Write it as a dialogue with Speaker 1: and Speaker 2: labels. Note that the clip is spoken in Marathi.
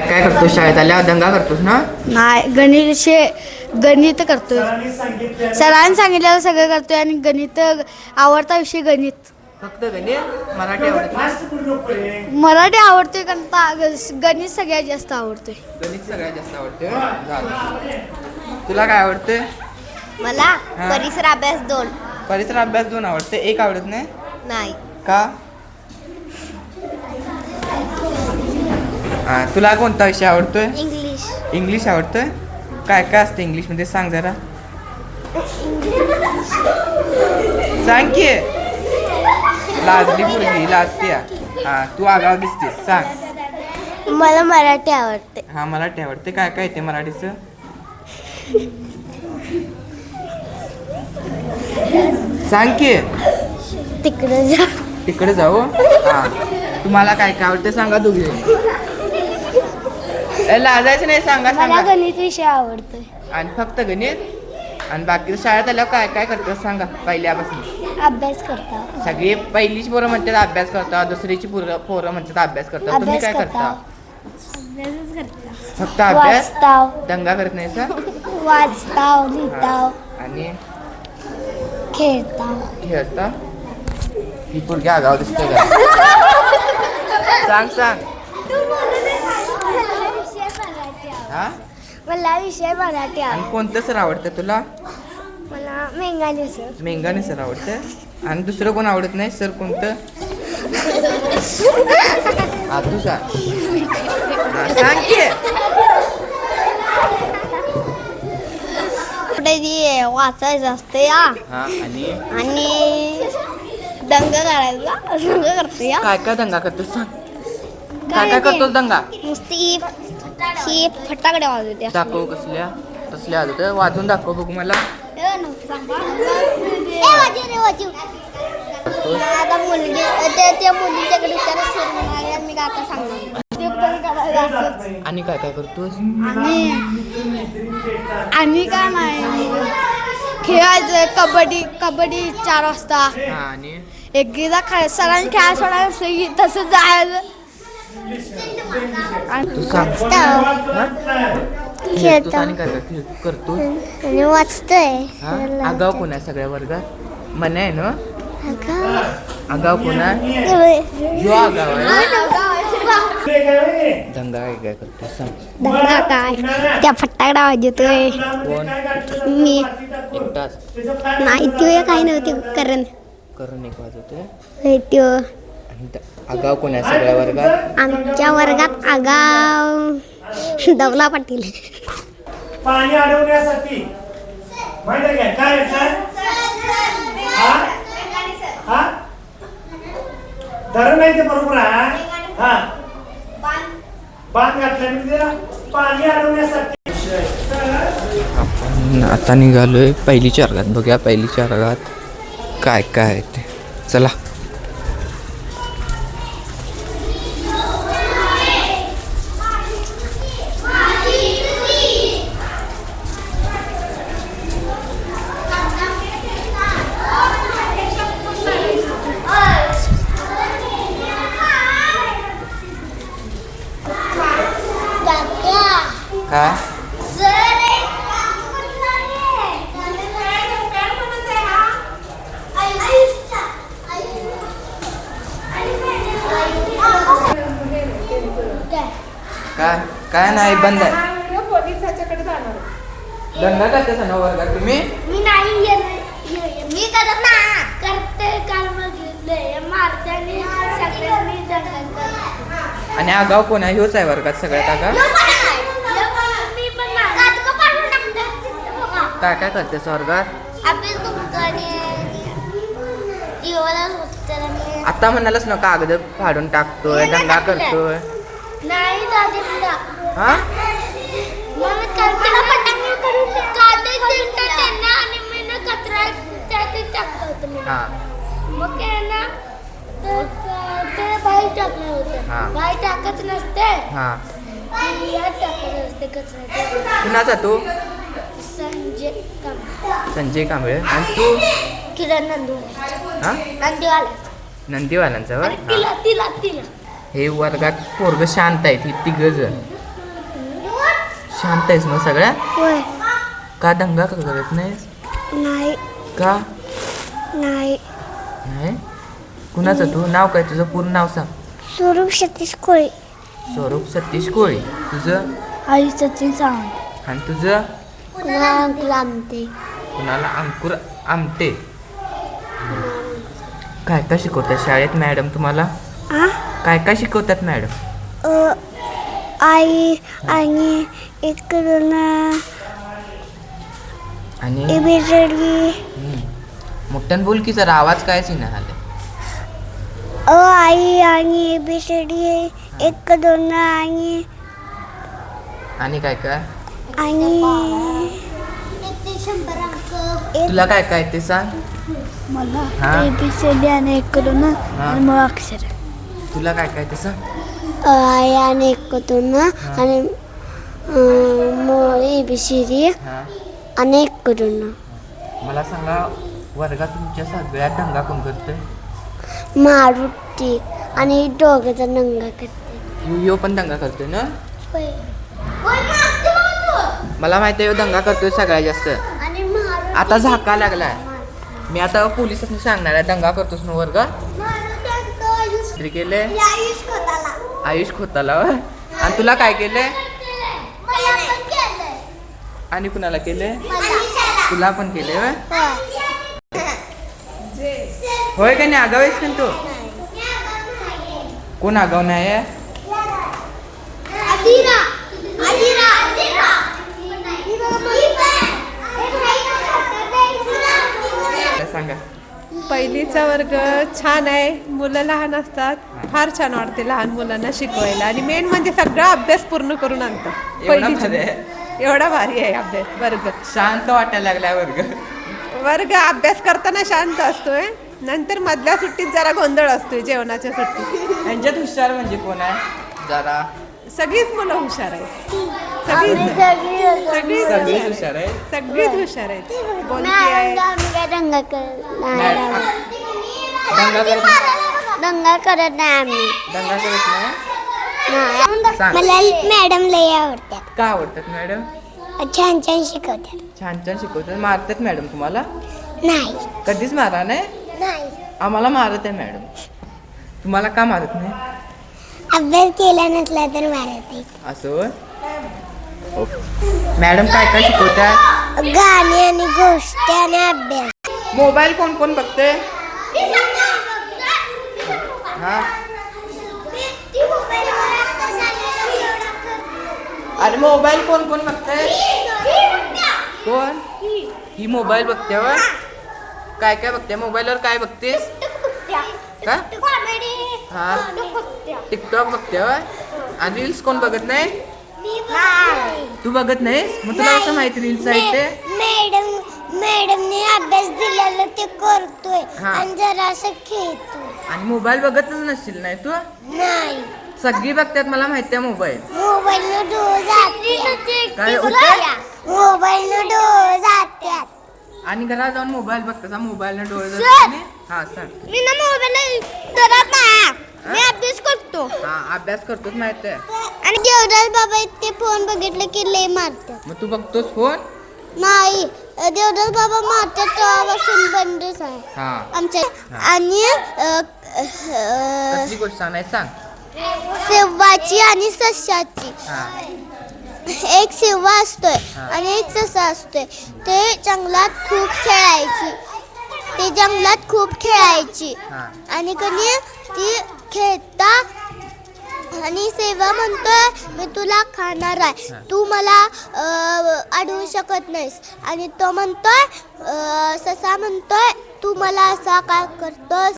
Speaker 1: काय करतोस शाळेत? आल्या दंगा करतोस ना?
Speaker 2: नाही गणित शे गणित करतोय. सरांनी सांगितलेलं सगळं करतोय आणि गणित आवडता विषय गणित.
Speaker 1: फक्त गणित? मराठी आवडत. नाही?
Speaker 2: मराठी आवडतोय कारण ता- गणित सगळ्यात जास्त आवडतोय.
Speaker 1: गणित सगळ्यात जास्त आवडते झालं. तुला काय आवडते?
Speaker 3: मला. परिसर अभ्यास दोन.
Speaker 1: परिसर अभ्यास दोन आवडते. एक आवडत नाही?
Speaker 3: नाही.
Speaker 1: का? हा, तुला कोणता विषय आवडतोय?
Speaker 3: इंग्लिश
Speaker 1: इंग्लिश आवडतोय? काय काय असतं इंग्लिशमध्ये सांग जरा. सांग की. लाजली मुलगी लाजते हा तू आगाव दिसतेस. सांग.
Speaker 3: मला मराठी आवडते.
Speaker 1: हा मराठी आवडते. काय काय येते मराठीचं? सांग की.
Speaker 3: तिकडे जा.
Speaker 1: तिकडे जाऊ? हा. तुम्हाला काय काय आवडते सांगा दोघी. लाजायचं नाही सांगा
Speaker 3: मला
Speaker 1: सांगा.
Speaker 3: गणित विषय आवडतोय.
Speaker 1: आणि फक्त गणित? आणि बाकी शाळेत आल्यावर काय काय करतात सांगा पहिल्यापासून.
Speaker 3: अभ्यास करता.
Speaker 1: सगळी पहिलीची पोरं म्हणतात अभ्यास करता दुसरीची पोरं पोरं म्हणतात अभ्यास करता. तुम्ही
Speaker 3: अभ्यास
Speaker 1: काय
Speaker 3: करता.
Speaker 1: करता? फक्त अभ्यास?
Speaker 3: वाचताव.
Speaker 1: दंगा करत नाही सर
Speaker 3: वाचताव लिहिताव.
Speaker 1: आणि?
Speaker 3: खेळताव.
Speaker 1: खेळता? ही पोरगी आगाव दिसते का? सांग सांग. हा?
Speaker 3: मला विषय मराठी
Speaker 1: आणि कोणतं सर आवडतं तुला?
Speaker 3: मला मेंगाने सर.
Speaker 1: मेंगाने सर आवडतं. आणि दुसरं कोण आवडत नाही? सर कोणतं? हा तू सांग हा, सांग की.
Speaker 3: कुठे ती वाचायचं असते या.
Speaker 1: हा आणि?
Speaker 3: आणि दंग करायचा दंग करते या.
Speaker 1: काय काय दंगा करतोस सांग. काय काय करतोस दंगा?
Speaker 3: नुसती ही फटाकडे वाजवते.
Speaker 1: दाखव कसल्या कसल्या तर वाजून दाखव बघू मला.
Speaker 3: आता मुलगी त्या मुलीच्याकडे विचारा मी आता सांगणार.
Speaker 1: आणि काय काय करतोस?
Speaker 2: आणि काय नाही. खेळायचं कबड्डी कबड्डी चार वाजता.
Speaker 1: आणि?
Speaker 2: एकदा सरांनी खेळायला सोडायला तसं जायचं.
Speaker 1: तू सांग? खेळतोस
Speaker 3: खेळतो
Speaker 1: आणि काय काय
Speaker 3: वाचतोय.
Speaker 1: आगाव कोण आहे सगळ्या वर्गात? मन आहे ना. आगाव. कोण? आहे. जो आगाव आहे. दंगा काय काय करतो सांग.
Speaker 3: दंगा काय? त्या फटाकडा वाजवतोय.
Speaker 1: कोण?
Speaker 3: मी.
Speaker 1: एकटाच.
Speaker 3: नाही तो काही नव्हती करण.
Speaker 1: करून एक वाजवतोय. आगाव कोण आहे सगळ्या वर्गात?
Speaker 3: आमच्या वर्गात आगाव. दवला पाटील.
Speaker 4: पाणी अडवण्यासाठी. माहिती आहे काय? काय? काय? हा? हा? धरण नाही ते बरोबर आहे. हा. बांध घातल्याने त्याला पाणी अडवण्यासाठी.
Speaker 1: आपण आता निघालोय पहिलीच्या वर्गात. बघूया पहिलीच्या वर्गात काय काय आहे ते. चला. काय नाही बंद आहे. दंगा करते ना वर्गात तुम्ही?
Speaker 3: मी नाही मी करत ना करते काल बघितलंय. मारते आणि सगळ्यांनी दंगा करते.
Speaker 1: आणि आगाव कोण आहे? ह्योच आहे वर्गात सगळ्यात आगाव. काय काय करतेस वर्गात?
Speaker 3: अभ्यास करतो आणि
Speaker 1: आता म्हणालच ना कागद फाडून टाकतोय दंगा करतोय?
Speaker 3: नाही दादी तुला
Speaker 1: हा?
Speaker 3: मग कचरा करून काटे त्यांना आणि मी ना कचरा त्यात टाकलं होतं मी.
Speaker 1: हा.
Speaker 3: मग काय ना तर ते बाहेर टाकलं
Speaker 1: हा.
Speaker 3: होतं बाहेर टाकत नसते.
Speaker 1: हा.
Speaker 3: आणि यात टाकत असते कचरा
Speaker 1: कुणाचा तू?
Speaker 3: संजय कांबळे.
Speaker 1: संजय कांबळे. आणि तू?
Speaker 3: किरण नंदू
Speaker 1: हा?
Speaker 3: नंदीवाला.
Speaker 1: नंदीवाल्यांचा
Speaker 3: आणि तिला तिला तिला.
Speaker 1: हे वर्गात पोरग शांत आहेत ही तिघ जण. शांत आहेस मग सगळ्या?
Speaker 3: होय.
Speaker 1: का दंगा का करत नाहीस?
Speaker 3: नाही.
Speaker 1: का?
Speaker 3: नाही.
Speaker 1: नाही? कुणाचं तू? नाव काय तुझं? पूर्ण नाव सांग.
Speaker 3: स्वरूप सतीश कोळी.
Speaker 1: स्वरूप सतीश कोळी. तुझं?
Speaker 3: आई सचिन सावंत
Speaker 1: आणि तुझं?
Speaker 3: लांबते
Speaker 1: कुणाला अंकुर आमटे? काय काय शिकवतात शाळेत मॅडम तुम्हाला?
Speaker 3: आ?
Speaker 1: काय काय शिकवतात मॅडम?
Speaker 3: अ, आई आणि इकडून
Speaker 1: आणि? हम्म. मोठ्यानं बोल की जरा आवाज कायच नाही आले
Speaker 3: अ आई आणि एबीसीडी एक दोन आणि
Speaker 1: आणि काय काय?
Speaker 3: आणि
Speaker 1: तुला काय काय ते सांग?
Speaker 3: मला
Speaker 1: हा?
Speaker 3: एबीसीडी आणि एक दोन आणि मग अक्षर.
Speaker 1: तुला काय काय ते सांग
Speaker 3: आई आणि एक दोन आणि एबीसीडी
Speaker 1: हा.
Speaker 3: आणि एक दोन.
Speaker 1: मला सांगा वर्गात तुमच्या सगळ्यात दंगा कोण करतोय?
Speaker 3: मारुती आणि दोघांचा नंगा करते
Speaker 1: यो यो पण दंगा करतोय ना? मला माहिती आहे दंगा करतोय सगळ्यात जास्त.
Speaker 3: आणि मारुती
Speaker 1: आता झाका लागलाय. मी आता पोलिसांनी सांगणार आहे दंगा करतोस ना वर्गात तरी केले? आयुष खोताला? आणि तुला काय केले? आणि कुणाला केले? तुला पण केले होय? होय का नाही? आगाव आहेस का तू? कोण आगाव नाही आहे काय सांगा
Speaker 5: पहिलीचा वर्ग छान आहे. मुलं लहान असतात. फार छान वाटते लहान मुलांना शिकवायला. आणि मेन म्हणजे सगळा अभ्यास पूर्ण करून आणतात.
Speaker 1: भारी आहे?
Speaker 5: एवढा भारी आहे अभ्यास. वर्ग.
Speaker 1: शांत वाटायला लागलाय वर्ग.
Speaker 5: वर्ग अभ्यास करताना शांत असतोय. नंतर मधल्या सुट्टीत जरा गोंधळ असतोय जेवणाच्या सुट्टीत.
Speaker 1: यांच्यात हुशार म्हणजे कोण आहे? जरा.
Speaker 5: सगळीच मुलं हुशार आहेत. सगळीच सगळीच
Speaker 1: सगळीच
Speaker 5: हुशार आहेत.
Speaker 1: हुशार आहे
Speaker 5: सगळीच हुशार आहेत. कोणती आहे?
Speaker 3: दंगा
Speaker 1: मॅडम, दंगा करत नाही?
Speaker 3: दंगा करत नाही आम्ही.
Speaker 1: दंगा करत नाही?
Speaker 3: नाही. मला मॅडम लय आवडतात.
Speaker 1: का आवडतात मॅडम?
Speaker 3: छान छान शिकवतात.
Speaker 1: छान छान शिकवतात. मारतात मॅडम तुम्हाला?
Speaker 3: नाही.
Speaker 1: कधीच मारा नाही?
Speaker 3: नाही.
Speaker 1: आम्हाला मारत आहे मॅडम. तुम्हाला का मारत नाही?
Speaker 3: अभ्यास केला नसला तर मारत.
Speaker 1: असं होय? मॅडम काय काय शिकवतात?
Speaker 3: गाणी आणि गोष्टी आणि अभ्यास.
Speaker 1: मोबाईल कोण कोण बघते? हा? अरे मोबाईल कोण कोण बघते? कोण? ही मोबाईल बघते व काय काय बघते? मोबाईलवर काय बघतेस? का हा? टिकटॉक बघते. व आणि रील्स कोण बघत नाही? तू बघत नाहीस? मग तुला कसं माहिती रील्स आहे ते?
Speaker 3: मॅडम मॅडमने अभ्यास दिलेला ते करतोय
Speaker 1: हा.
Speaker 3: आणि जरासं खेळतोय.
Speaker 1: आणि मोबाईल बघतच नसशील नाही तू?
Speaker 3: नाही.
Speaker 1: सगळी बघतात मला माहिती आहे मोबाईल.
Speaker 3: मोबाईल न डोळ जाते.
Speaker 1: काय होते
Speaker 3: मोबाईल न डोळ जात्यात
Speaker 1: आणि घरात जाऊन मोबाईल बघता मोबाईल डोळे जातात हा सांग
Speaker 3: मी ना मोबाईल करत नाही मी अभ्यास करतो.
Speaker 1: हा अभ्यास करतोच माहीत आहे.
Speaker 3: आणि देवदास बाबा ते फोन बघितलं की लय मारतात.
Speaker 1: मग तू बघतोस फोन?
Speaker 3: नाही देवदास बाबा मारतात तेव्हापासून बंदच आहे.
Speaker 1: हा.
Speaker 3: आमच्या आणि अ, अ,
Speaker 1: कसली गोष्ट सांगायची सांग.
Speaker 3: शेवाची आणि सशाची.
Speaker 1: हा.
Speaker 3: एक शिवा असतोय
Speaker 1: हा.
Speaker 3: आणि एक ससा असतोय. ते जंगलात खूप खेळायची. ते जंगलात खूप खेळायची.
Speaker 1: हा.
Speaker 3: आणि कधी ती खेळता आणि सेवा म्हणतोय मी तुला खाणार आहे. तू मला अडवू शकत नाहीस. आणि तो म्हणतोय ससा म्हणतोय तू मला असा का करतोस?